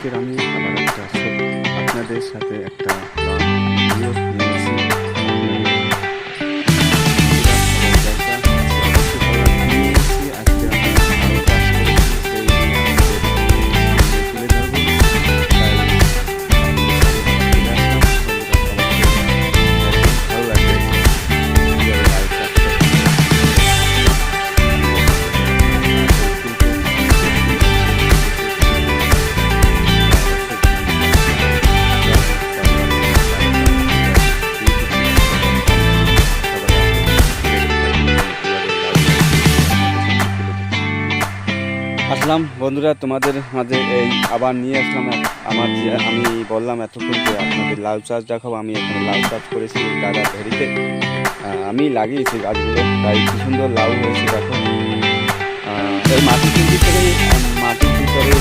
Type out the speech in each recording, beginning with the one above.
আজকের আমি আবার একটা আপনাদের সাথে একটা আসলাম। বন্ধুরা তোমাদের মাঝে এই আবার নিয়ে আসলাম আমার যে আমি বললাম এতক্ষণ যে আপনাদের লাউ চাষ দেখাবো। আমি এখানে লাউ চাষ করেছি দাদা ভেরিতে আমি লাগিয়েছি গাছগুলো তাই কি সুন্দর লাউ হয়েছে দেখো। এই মাটির ভিতরেই আহ, মাটির ভিতরে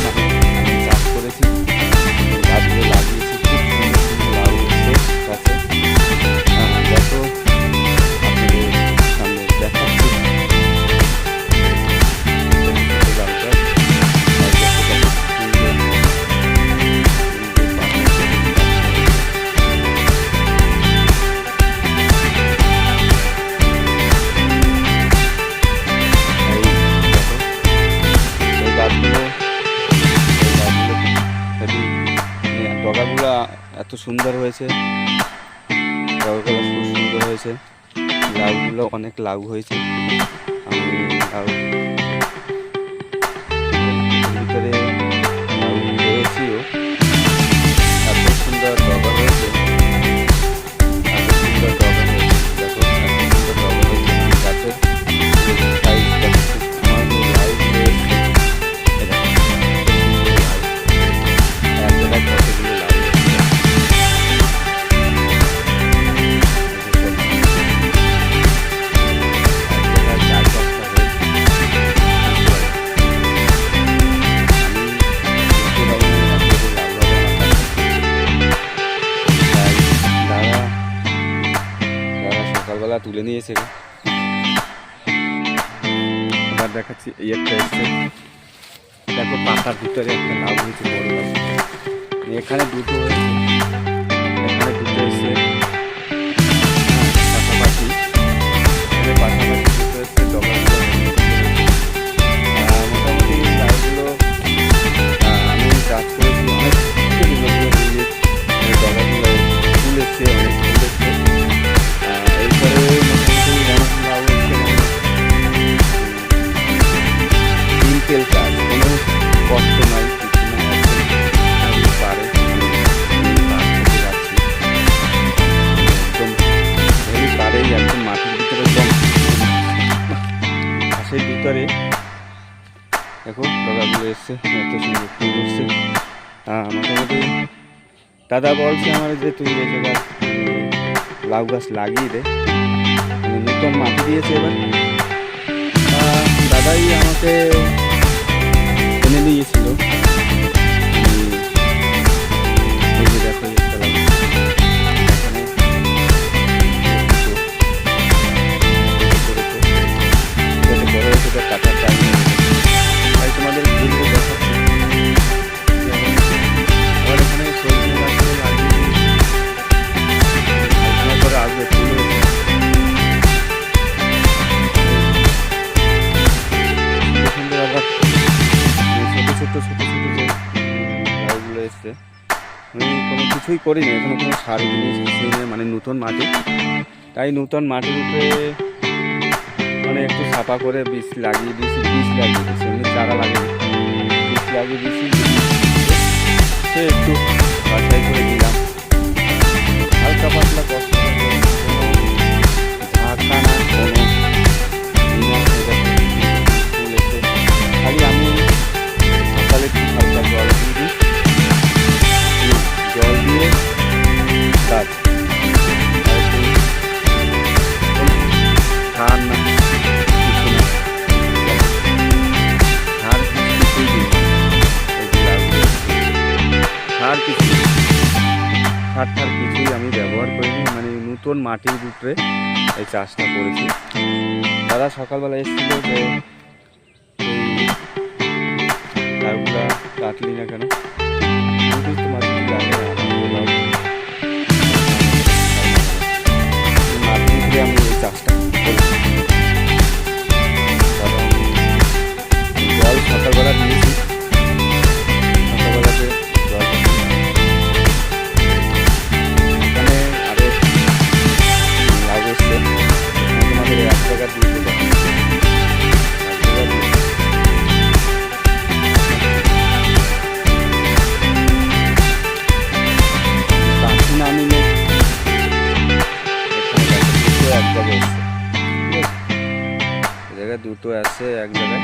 এত সুন্দর হয়েছে। লাউগুলো খুব সুন্দর হয়েছে। লাউগুলো অনেক লাউ হয়েছে। আমি লাউ দেখাচ্ছি, এই একটা এসছে। দেখো পাতার ভিতরে একটা লাভ হয়েছে, বড় লাউ। এখানে দুটো হয়েছে, এখানে দুটো পাশাপাশি পাশাপাশি এসছে আমি চাষ ভেরি পারেই একদম মাটির ভিতরে একদম ভিতরে দেখো ডগাগুলো এসছে এত সুন্দর ফুল উঠছে। মোটামুটি দাদা বলছে আমার যে তুই জায়গায় উম, লাউ গাছ লাগিয়ে দে। নতুন মাটি দিয়েছে এবার। দাদাই আমাকে কিছুই করিনি, এখনও কোনো সার জিনিস কিছুই নেই মানে নতুন মাটি। তাই নতুন মাটির উপরে মানে একটু সাফা করে বীজ লাগিয়ে দিয়েছি, বীজ লাগিয়ে দিয়েছি, এমনি চারা লাগিয়ে বীজ লাগিয়ে দিয়েছি একটু বাছাই করে দিলাম। হালকা পাতলা কষ্ট নতুন মাটির উপরে এই চাষটা করেছি। দাদা সকালবেলা এসেছিল যে কাটলি না কেন? আমি মাটি লাগে না আমার তো লাভ। মাটি দিয়ে আমি এই চাষটা করি ঠিক আছে? এক জায়গায়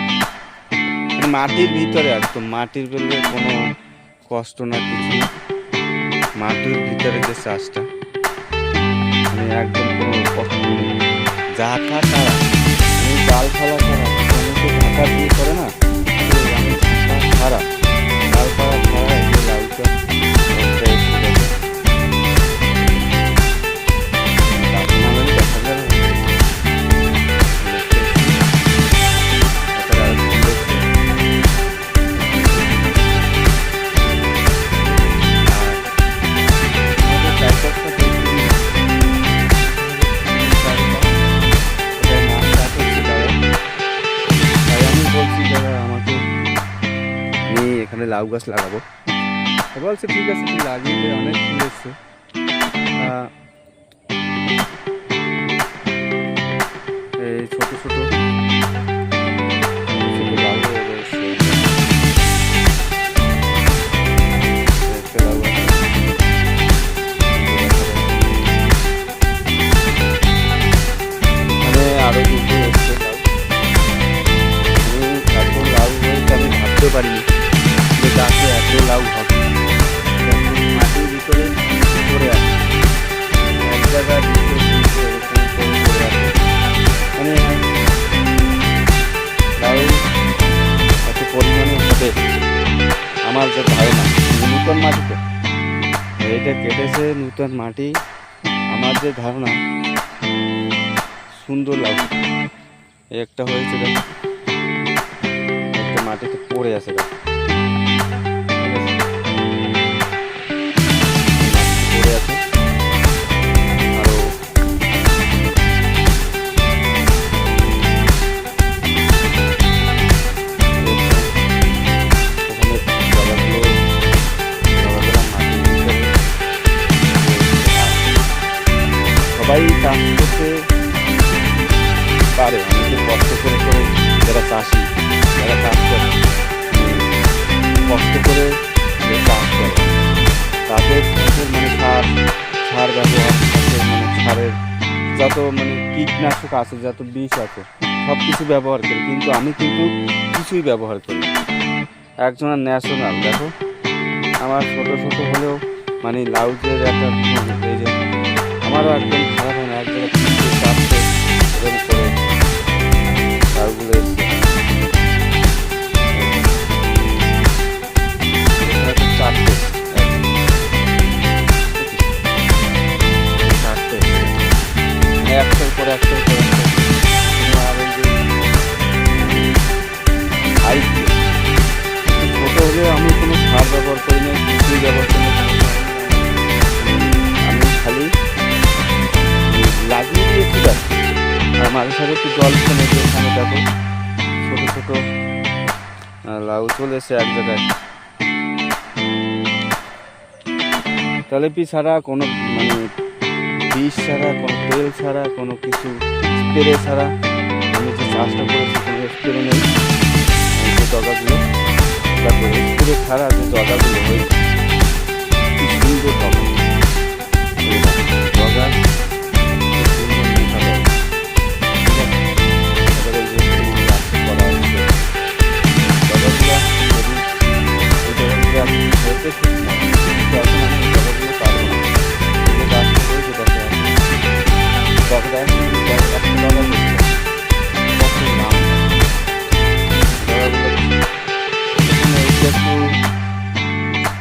মানে মাটির ভিতরে একদম মাটির বললে কোনো কষ্ট না কিছু মাটির ভিতরে যে চাষটা মানে একদম কোনো কষ্ট নেই ঝাঁকা ছাড়া আমি ডাল ফালা ছাড়া অনেকে ঝাঁকা দিয়ে করে না তো আমি ঝাঁকা ছাড়া ডাল ফালা লাউ গাছ লাগাবো। বলছে ঠিক আছে তুই লাগিয়ে অনেক ফুল এটা কেটেছে নূতন মাটি। আমার যে ধারণা, সুন্দর লাগে একটা হয়েছে একটা মাটিতে পড়ে আছে, দেখ। যত মানে কীটনাশক আছে, যত বিষ আছে সব কিছু ব্যবহার করি কিন্তু আমি কিন্তু কিছুই ব্যবহার করি। একজনের ন্যাশনাল, দেখো আমার ছোটো ছোটো হলেও মানে লাউজের একটা এই যে, আমারও একদম পর একটা ছোট হলে আমি কোনো সার ব্যবহার করি না কিছুই ব্যবহার করি না আমি খালি লাগিয়ে দিয়েছি ব্যাস। আর মাঝে সাথে একটু জল ফেলে দিয়ে ওখানে দেখো ছোটো ছোটো লাউ চলে এসে এক জায়গায়। তেলেপি ছাড়া কোনো মানে বিষ ছাড়া, কোনো তেল ছাড়া, কোনো কিছু স্প্রে ছাড়া। আমি যে চাষটা করেছি, কোনো স্প্রে নেই। যে ডগাগুলো তারপরে স্প্রে ছাড়া যে ডগাগুলো হয়েছে কি সুন্দর ডগা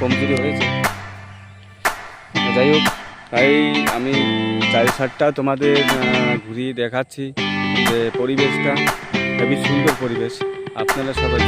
কমজোরি হয়েছে। যাই হোক, তাই আমি চারি সারটা তোমাদের ঘুরিয়ে দেখাচ্ছি যে পরিবেশটা খুবই সুন্দর পরিবেশ। আপনারা সবাই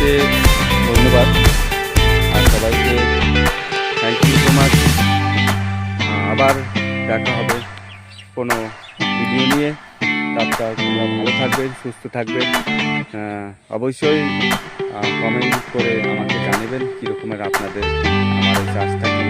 সবাইকে ধন্যবাদ। আর সবাইকে থ্যাংক ইউ সো মাচ আবার দেখা হবে কোনো ভিডিও নিয়ে। তারপর ভালো থাকবেন সুস্থ থাকবেন অবশ্যই কমেন্ট করে আমাকে জানাবেন কীরকমের আপনাদের, আমার এই চাষটা কী